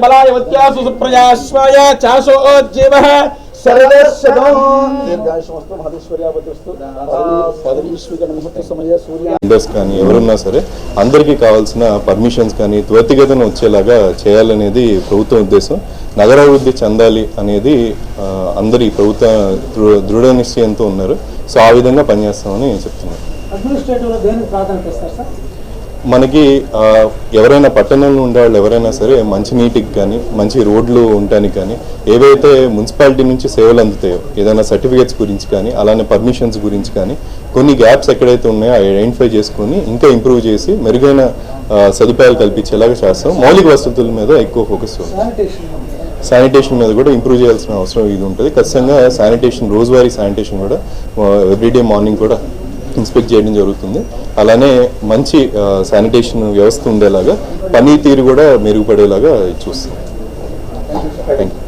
బలాయ వత్యాసు సుప్రజాశ్వాయ చాసోజ్జీవ leaders కానీ ఎవరున్నా సరే అందరికీ కావాల్సిన పర్మిషన్స్ కానీ త్వరితగతిన వచ్చేలాగా చేయాలనేది ప్రభుత్వం ఉద్దేశం. నగరాభివృద్ధి చెందాలి అనేది అందరి ప్రభుత్వ దృ- దృఢ నిశ్చయంతో ఉన్నారు. సో ఆ విధంగా పనిచేస్తామని సార్? మనకి ఎవరైనా పట్టణంలో ఉండే వాళ్ళు ఎవరైనా సరే మంచి నీటికి కానీ మంచి రోడ్లు ఉండటానికి కానీ ఏవైతే మున్సిపాలిటీ నుంచి సేవలు అందుతాయో ఏదైనా సర్టిఫికేట్స్ గురించి కానీ అలానే పర్మిషన్స్ గురించి కానీ కొన్ని గ్యాప్స్ ఎక్కడైతే ఉన్నాయో అవి ఐడెంటిఫై చేసుకొని ఇంకా ఇంప్రూవ్ చేసి మెరుగైన సదుపాయాలు కల్పించేలాగా చేస్తాం. మౌలిక వసతుల మీద ఎక్కువ ఫోకస్ ఉంది శానిటేషన్ మీద కూడా ఇంప్రూవ్ చేయాల్సిన అవసరం ఇది ఉంటుంది. ఖచ్చితంగా శానిటేషన్ రోజువారీ శానిటేషన్ కూడా ఎవ్రీడే మార్నింగ్ కూడా ఇన్స్పెక్ట్ చేయడం జరుగుతుంది. అలానే మంచి శానిటేషన్ వ్యవస్థ ఉండేలాగా పనితీరు కూడా మెరుగుపడేలాగా చూస్తాం. Thank you